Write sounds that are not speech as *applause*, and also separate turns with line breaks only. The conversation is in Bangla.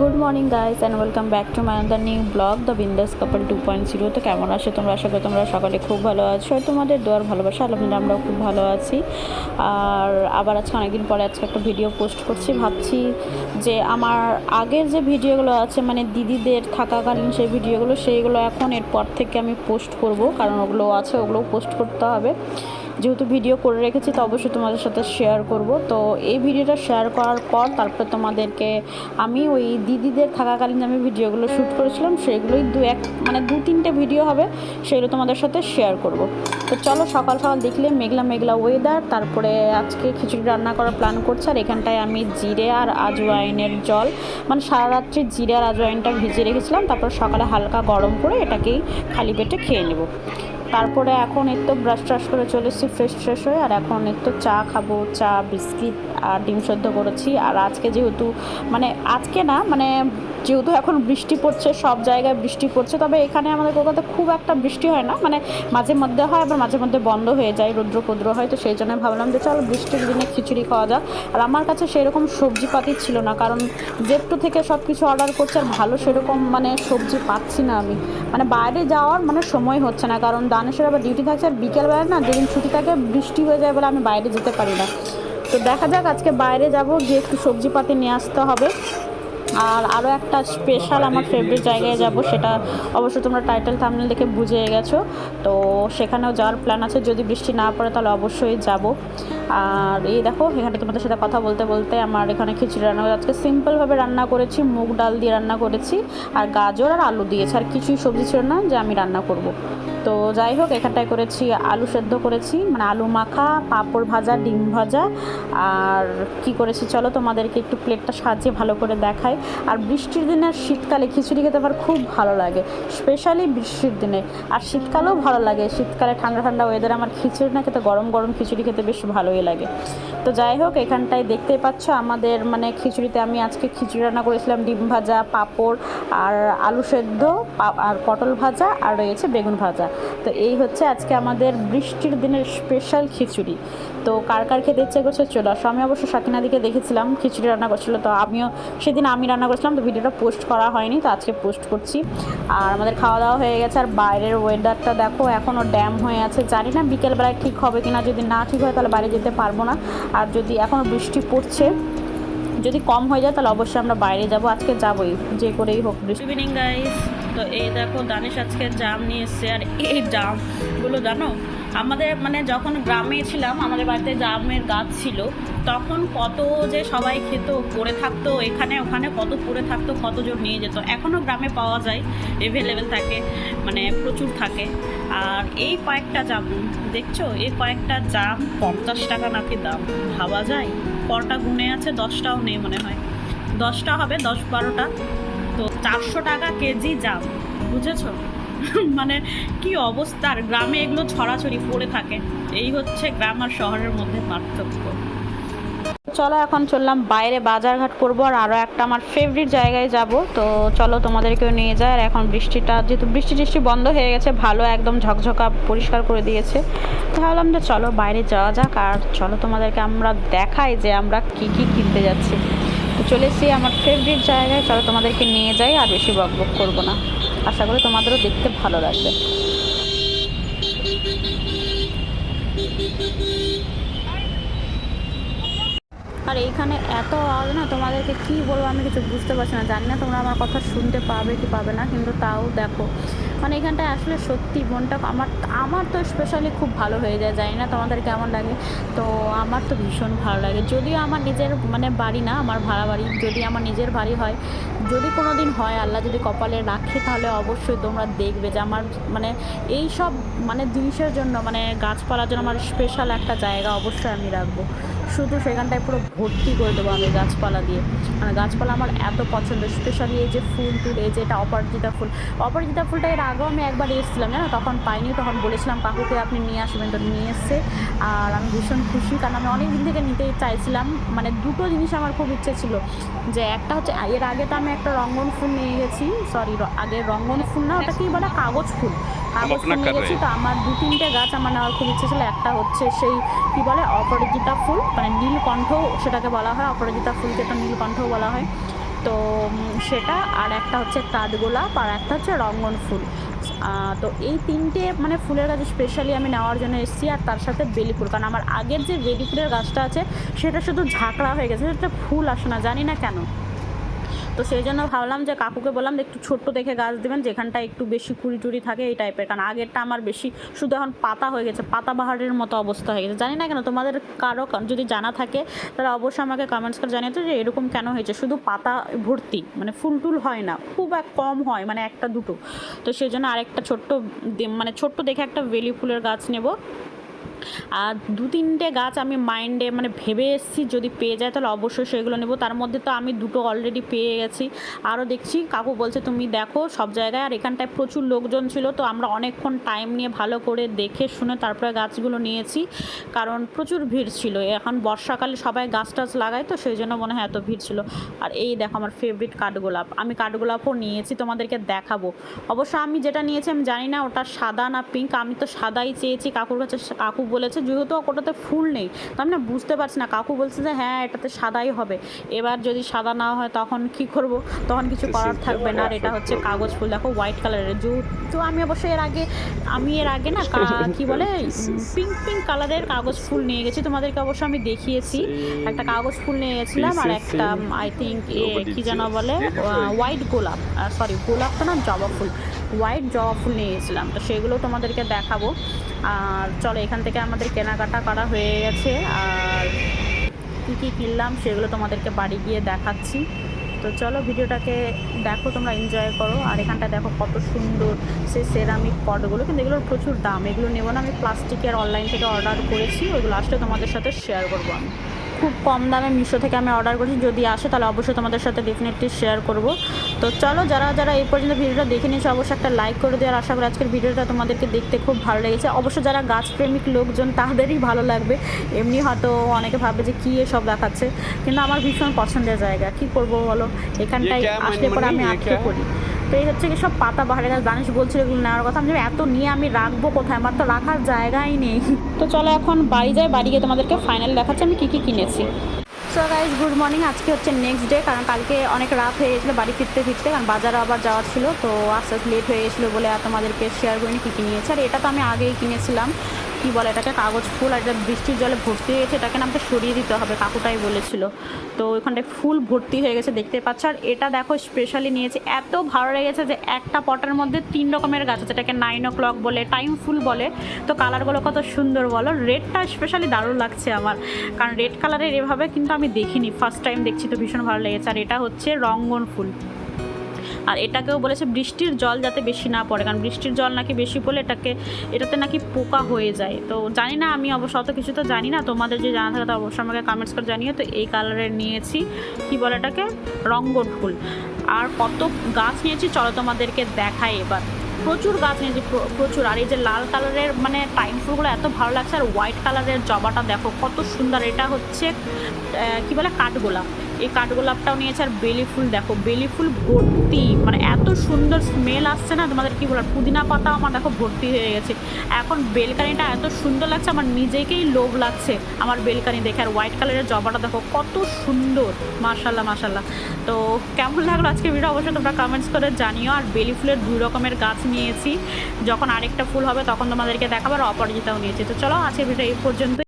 Good morning guys and welcome back to my the new blog the Bindas couple two point zero তো কেমন আছো তোমরা? আশা করি তোমরা সকালে খুব ভালো আছো। আর তোমাদের দোয়ার ভালোবাসা, আলহামদুলিল্লাহ আমরাও খুব ভালো আছি। আর আবার আজকে অনেকদিন পরে আজকে একটা ভিডিও পোস্ট করছি। ভাবছি যে আমার আগের যে ভিডিওগুলো আছে মানে দিদিদের থাকাকালীন সেই ভিডিওগুলো সেইগুলো এখন এরপর থেকে আমি পোস্ট করব। কারণ ওগুলো আছে, ওগুলোও পোস্ট করতে হবে। যেহেতু ভিডিও করে রেখেছি, তো অবশ্যই তোমাদের সাথে শেয়ার করব। তো এই ভিডিওটা শেয়ার করার পর তারপর তোমাদেরকে আমি ওই দিদিদের থাকাকালীন আমি ভিডিওগুলো শ্যুট করেছিলাম, সেগুলোই দু এক মানে দু তিনটে ভিডিও হবে, সেগুলো তোমাদের সাথে শেয়ার করব। তো চলো সকাল সকাল দেখলে মেঘলা মেঘলা ওয়েদার তারপরে আজকে খিচুড়ি রান্না করার প্ল্যান করছে, আর এখানটায় আমি জিরে আর আজওয়াইনের জল মানে সারা রাত্রি জিরে আর আজওয়াইনটা ভিজিয়ে রেখেছিলাম, তারপর সকালে হালকা গরম করে এটাকেই খালি পেটে খেয়ে নেব। তারপরে এখন একটু ব্রাশ ট্রাশ করে চলে এসেছি ফ্রেশ ফ্রেশ হয়ে, আর এখন একটু চা খাব, চা, বিস্কিট আর ডিম সেদ্ধ করেছি। আর আজকে যেহেতু মানে আজকে না মানে যেহেতু এখন বৃষ্টি পড়ছে, সব জায়গায় বৃষ্টি পড়ছে, তবে এখানে আমাদের কলকাতায় খুব একটা বৃষ্টি হয় না। মানে মাঝে মধ্যে হয়, আবার মাঝে মধ্যে বন্ধ হয়ে যায়, রৌদ্র ক্ষুদ্র হয়, তো সেই জন্য ভাবলাম যে চল বৃষ্টির দিনে খিচুড়ি খাওয়া যাক। আর আমার কাছে সেরকম সবজিপাতি ছিল না, কারণ জেপটো থেকে সব কিছু অর্ডার করছে, আর ভালো সেরকম মানে সবজি পাচ্ছি না আমি। মানে বাইরে যাওয়ার মানে সময় হচ্ছে না, কারণ দানেশের আবার ডিউটি থাকছে আর বিকেলবেলা না যেদিন ছুটি থাকে বৃষ্টি হয়ে যায় বলে আমি বাইরে যেতে পারি না। তো দেখা যাক, আজকে বাইরে যাব, গিয়ে একটু সবজিপাতি নিয়ে আসতে হবে। আর আরও একটা স্পেশাল আমার ফেভারিট জায়গায় যাব সেটা অবশ্য তোমরা টাইটেল থামনেল দেখে বুঝে গেছো। তো সেখানেও যাওয়ার প্ল্যান আছে। যদি বৃষ্টি না পড়ে তাহলে অবশ্যই যাব। আর এই দেখো, এখানে তোমাদের সাথে কথা বলতে বলতে আমার এখানে খিচুড়ি রান্না করে আজকে সিম্পলভাবে রান্না করেছি, মুগ ডাল দিয়ে রান্না করেছি, আর গাজর আর আলু দিয়েছি, আর কিছুই সবজি ছিল না যে আমি রান্না করব। তো যাই হোক, এখানটায় করেছি, আলু সেদ্ধ করেছি মানে আলু মাখা, পাঁপড় ভাজা, ডিম ভাজা, আর কি করেছি চলো তোমাদেরকে একটু প্লেটটা সাজিয়ে ভালো করে দেখাই। আর বৃষ্টির দিনে আর শীতকালে খিচুড়ি খেতে আমার খুব ভালো লাগে, স্পেশালি বৃষ্টির দিনে। আর শীতকালেও ভালো লাগে, শীতকালে ঠান্ডা ঠান্ডা ওয়েদারে আমার খিচুড়ি না খেতে, গরম গরম খিচুড়ি খেতে বেশ ভালোই লাগে। তো যাই হোক, এখানটায় দেখতেই পাচ্ছ আমাদের মানে খিচুড়িতে আমি আজকে খিচুড়ি রান্না করেছিলাম ডিম ভাজা, পাঁপড় আর আলু সেদ্ধ আর পটল ভাজা আর রয়েছে বেগুন ভাজা। তো এই হচ্ছে আজকে আমাদের বৃষ্টির দিনের স্পেশাল খিচুড়ি। তো কার কার খেতে ইচ্ছে করছে চলে আসো। আমি অবশ্য সাকিনাদিকে দেখেছিলাম খিচুড়ি রান্না করছিল, তো আমিও সেদিন আমি রান্না করেছিলাম, তো ভিডিওটা পোস্ট করা হয়নি, তো আজকে পোস্ট করছি। আর আমাদের খাওয়া দাওয়া হয়ে গেছে, আর বাইরের ওয়েদারটা দেখো এখনও ড্যাম হয়ে আছে। জানি না বিকেলবেলায় ঠিক হবে কিনা, যদি না ঠিক হয় তাহলে বাইরে যেতে পারব না। আর যদি এখনও বৃষ্টি পড়ছে, যদি কম হয়ে যায়, তাহলে অবশ্যই আমরা বাইরে যাব। আজকে যাবই, যে করেই হোক ইভিনিং গাইস তো এই দেখো, দানিশ আজকে জাম নিয়ে এসছে। আর এই জামগুলো জানো আমাদের মানে যখন গ্রামে ছিলাম, আমাদের বাড়িতে জামের গাছ ছিল, তখন কত যে সবাই খেত, পড়ে থাকতো এখানে ওখানে, কত পড়ে থাকতো কতজন নিয়ে যেত। এখনও গ্রামে পাওয়া যায় এভেলেবেল থাকে মানে প্রচুর থাকে। আর এই কয়েকটা জাম, দেখছ? এই কয়েকটা জাম পঞ্চাশ টাকা নাকি দাম? ভাবা যায়? কটা গুনে আছে, দশটাও নেই মনে হয়। দশটা হবে, দশ বারোটা। তো চারশো টাকা কেজি জাম, বুঝেছ? মানে কি অবস্থা? আর গ্রামে এগুলো ছড়াছড়ি পড়ে থাকে। এই হচ্ছে গ্রাম আর শহরের মধ্যে পার্থক্য। চলো এখন চললাম বাইরে বাজারঘাট করব, আর আরও একটা আমার ফেভারিট জায়গায় যাব। তো চলো তোমাদেরকেও নিয়ে যায় আর এখন বৃষ্টিটা যেহেতু বৃষ্টি টিষ্টি বন্ধ হয়ে গেছে, ভালো একদম ঝকঝকা পরিষ্কার করে দিয়েছে। ভাবলাম যে চলো বাইরে যাওয়া যাক, আর চলো তোমাদেরকে আমরা দেখাই যে আমরা কি কি কিনতে যাচ্ছি। তো চলে এসেছি আমার ফেভারিট জায়গায়, চলো তোমাদেরকে নিয়ে যাই, আর বেশি বক বক করব না। আশা করি তোমাদেরও দেখতে ভালো লাগবে। আর এইখানে এত আওয়াজ না, তোমাদেরকে কি বলব আমি কিছু বুঝতে পারছি না। জানি না তোমরা আমার কথা শুনতে পাবে কি পাবে না, কিন্তু তাও দেখো। মানে এখানটা আসলে সত্যি মনটা আমার আমার তো স্পেশালি খুব ভালো হয়ে যায়, জানি না তোমাদের কেমন লাগে। তো আমার তো ভীষণ ভালো লাগে। যদিও আমার নিজের মানে বাড়ি না, আমার ভাড়া বাড়ি, যদি আমার নিজের বাড়ি হয়, যদি কোনো দিন হয়, আল্লাহ যদি কপালে রাখে, তাহলে অবশ্যই তোমরা দেখবে যে আমার মানে এই সব মানে জিনিসের জন্য মানে গাছপালার জন্য আমার স্পেশাল একটা জায়গা অবশ্যই আমি রাখব। শুধু সেখানটায় পুরো ভর্তি করে দেবো আমি গাছপালা দিয়ে। মানে গাছপালা আমার এত পছন্দ স্পেশালি এই যে ফুল টুল এই যে এটা অপরাজিতা ফুল। অপরাজিতা ফুলটা এর আগেও আমি একবার এসেছিলাম, জানো? তখন পাইনি, তখন বলেছিলাম, কাকুকে আপনি নিয়ে আসবেন। তো নিয়ে এসছে। আর আমি ভীষণ খুশি, কারণ আমি অনেক দিন থেকে নিতে চাইছিলাম। মানে দুটো জিনিস আমার খুব ইচ্ছে ছিল, যে একটা হচ্ছে, এর আগে তো আমি একটা রঙ্গন ফুল নিয়ে গেছি সরি আগে রঙ্গন ফুল না, ওটা কি বলে? কাগজ ফুল। ফুল নিয়ে গেছি তো আমার দু তিনটে গাছ আমার নেওয়ার খুব ইচ্ছে ছিল। একটা হচ্ছে সেই কি বলে অপরাজিতা ফুল মানে নীলকণ্ঠ সেটাকে বলা হয় অপরাজিতা ফুলকে তো নীলকণ্ঠও বলা হয়। তো সেটা আর একটা হচ্ছে কাঠগোলাপ আর একটা হচ্ছে রঙ্গন ফুল। তো এই তিনটে মানে ফুলের গাছ স্পেশালি আমি নেওয়ার জন্য এসেছি আর তার সাথে বেলি ফুল কারণ আমার আগের যে বেলি ফুলের গাছটা আছে সেটা শুধু ঝাঁকড়া হয়ে গেছে সেটা ফুল আসে না জানি না কেন। তো সেই জন্য ভাবলাম যে কাকুকে বললাম একটু ছোট্ট দেখে গাছ দেবেন যেখানটা একটু বেশি কুড়ি টুড়ি থাকে এই টাইপের কারণ আগেরটা আমার বেশি, শুধু এখন পাতা হয়ে গেছে, পাতা বাহারের মতো অবস্থা হয়ে গেছে। জানি না কেন, তোমাদের কারও যদি জানা থাকে তাহলে অবশ্যই আমাকে কমেন্টস করে জানিয়ে যে এরকম কেন হয়েছে। শুধু পাতা ভর্তি মানে ফুল টুল হয় না, খুব এক কম হয় মানে একটা দুটো। তো সেই জন্য আরেকটা ছোট্ট মানে ছোট্ট দেখে একটা বেলি ফুলের গাছ নেব। আর দু তিনটে গাছ আমি মাইন্ডে মানে ভেবে এসেছি, যদি পেয়ে যায় তাহলে অবশ্যই সেগুলো নেব। তার মধ্যে তো আমি দুটো অলরেডি পেয়ে গেছি। আরও দেখছি, কাকু বলছে তুমি দেখো সব জায়গায়, আর এখানটায় প্রচুর লোকজন ছিল, তো আমরা অনেকক্ষণ টাইম নিয়ে ভালো করে দেখে শুনে তারপরে গাছগুলো নিয়েছি, কারণ প্রচুর ভিড় ছিল। এখন বর্ষাকালে সবাই গাছ টাছ লাগায়, তো সেই জন্য মনে হয় এত ভিড় ছিল। আর এই দেখো আমার ফেভারিট কাঠগোলাপ। আমি কাঠগোলাপও নিয়েছি, তোমাদেরকে দেখাবো। অবশ্য আমি যেটা নিয়েছি, আমি জানি না ওটা সাদা না পিঙ্ক আমি তো সাদাই চেয়েছি, কাকুর কাছে কাকু বলেছে যেহেতু ওটাতে ফুল নেই তো আমি না বুঝতে পারছি না। কাকু বলছে যে হ্যাঁ এটাতে সাদাই হবে। এবার যদি সাদা না হয় তখন কি করব? তখন কিছু করার থাকবে না আর এটা হচ্ছে কাগজ ফুল। দেখো হোয়াইট কালারের যেহেতু আমি অবশ্যই এর আগে আমি এর আগে না কা- *laughs* বলে পিঙ্ক পিঙ্ক কালারের কাগজ ফুল নিয়ে গেছি। তোমাদেরকে অবশ্য আমি দেখিয়েছি। একটা কাগজ ফুল নিয়ে গেছিলাম আর একটা আই থিঙ্ক কি যেন বলে হোয়াইট গোলাপ। সরি গোলাপ তো না জবা ফুল। হোয়াইট জবা ফুল নিয়ে গেছিলাম তো সেগুলো তোমাদেরকে দেখাবো। আর চলো, এখান থেকে আমাদের কেনাকাটা করা হয়ে গেছে। আর কী কী কিনলাম সেগুলো তোমাদেরকে বাড়ি গিয়ে দেখাচ্ছি। তো চলো, ভিডিওটাকে দেখো, তোমরা এনজয় করো। আর এখানটা দেখো কত সুন্দর সেই সেরামিক পটগুলো কিন্তু এগুলোর প্রচুর দাম। এগুলো নেব না, আমি প্লাস্টিকের অনলাইন থেকে অর্ডার করেছি। ওইগুলো আসলে তোমাদের সাথে শেয়ার করব আমি। খুব কম দামে মিশো থেকে আমি অর্ডার করেছি। যদি আসে তাহলে অবশ্যই তোমাদের সাথে ডেফিনেটলি শেয়ার করব। তো চলো যারা যারা এই পর্যন্ত ভিডিওটা দেখে নিয়েছে অবশ্যই একটা লাইক করে দেওয়ার আশা করি আজকের ভিডিওটা তোমাদেরকে দেখতে খুব ভালো লেগেছে। অবশ্য যারা গাছপ্রেমিক লোকজন তাদেরই ভালো লাগবে। এমনি হয়তো অনেকে ভাবে যে কী এসব দেখাচ্ছে। কিন্তু আমার ভীষণ পছন্দের জায়গা। কি করব বলো? এখানটায় আসলে পরে আমি আটকে পড়ি তো এই হচ্ছে কি সব পাতা বাহারের গাছ। দানিশ বলছিল এগুলো নেওয়ার কথা। আমি এত নিয়ে আমি রাখব কোথায়? আমার তো রাখার জায়গাই নেই। তো চলো এখন বাড়ি যাই, বাড়ি গিয়ে তোমাদেরকে ফাইনাল দেখাচ্ছি, আমি কী কী কিনেছি। সো গাইজ গুড মর্নিং আজকে হচ্ছে নেক্সট ডে কারণ কালকে অনেক রাত হয়ে গেছিল বাড়ি ফিরতে ফিরতে, কারণ বাজারে আবার যাওয়ার ছিল, তো আস্তে আস্তে লেট হয়ে গেছিল বলে তোমাদেরকে শেয়ার করিনি কী কী নিয়েছে। আর এটা তো আমি আগেই কিনেছিলাম। কি বলে এটাকে? কাগজ, ফুল আর এটা বৃষ্টির জলে ভর্তি হয়ে গেছে, এটাকে আমাকে সরিয়ে দিতে হবে, কাকুটাই বলেছিল। তো ওইখানটায় ফুল ভর্তি হয়ে গেছে, দেখতে পাচ্ছ। আর এটা দেখো স্পেশালি নিয়েছে। এত ভালো লেগেছে যে একটা পটের মধ্যে তিন রকমের গাছ আছে, এটাকে নাইন ও ক্লক বলে টাইম ফুল বলে। তো কালারগুলো কত সুন্দর বলো। রেডটা স্পেশালি দারুণ লাগছে আমার। কারণ রেড কালারের এভাবে কিন্তু আমি দেখিনি। ফার্স্ট টাইম দেখছি, তো ভীষণ ভালো লেগেছে। আর এটা হচ্ছে রঙ্গন ফুল। আর এটাকেও বলেছে বৃষ্টির জল যাতে বেশি না পড়ে, কারণ বৃষ্টির জল নাকি বেশি পড়লে এটাকে, এটাতে নাকি পোকা হয়ে যায়। তো জানি না, আমি অবশ্য অত কিছু তো জানি না, তোমাদের যে জানা থাকে তো অবশ্যই আমাকে কমেন্টস করে জানিও। তো এই কালারের নিয়েছি, কি বলে এটাকে? রঙ্গন ফুল। আর কত গাছ নিয়েছি, চলো তোমাদেরকে দেখাই এবার। প্রচুর গাছ নিয়েছি প্রচুর। আর এই যে লাল কালারের মানে টাইম ফুলগুলো এত ভালো লাগছে, আর হোয়াইট কালারের জবাটা দেখো কত সুন্দর। এটা হচ্ছে কি বলে, কাঠগোলাপ। এই কাঠগোলাপটাও নিয়েছে, আর বেলি ফুল দেখো, বেলি ফুল ভর্তি মানে এত সুন্দর স্মেল আসছে না তোমাদের কি বলার, পুদিনা পাতা আমার দেখো ভর্তি হয়ে গেছে। এখন বেলকানিটা এত সুন্দর লাগছে, আমার নিজেকেই লোভ লাগছে আমার বেলকানি দেখে, আর হোয়াইট কালারের জবাটা দেখো কত সুন্দর মাশাল্লাহ মাশাল্লাহ তো কেমন লাগল আজকে ভিডিও অবশ্যই তোমরা কমেন্টস করে জানিও, আর বেলি ফুলের দুই রকমের গাছ নিয়েছি, যখন আরেকটা ফুল হবে তখন তোমাদেরকে দেখাবার অপরাজিতাও নিয়েছি। তো চলো আজকে ভিডিও এই পর্যন্ত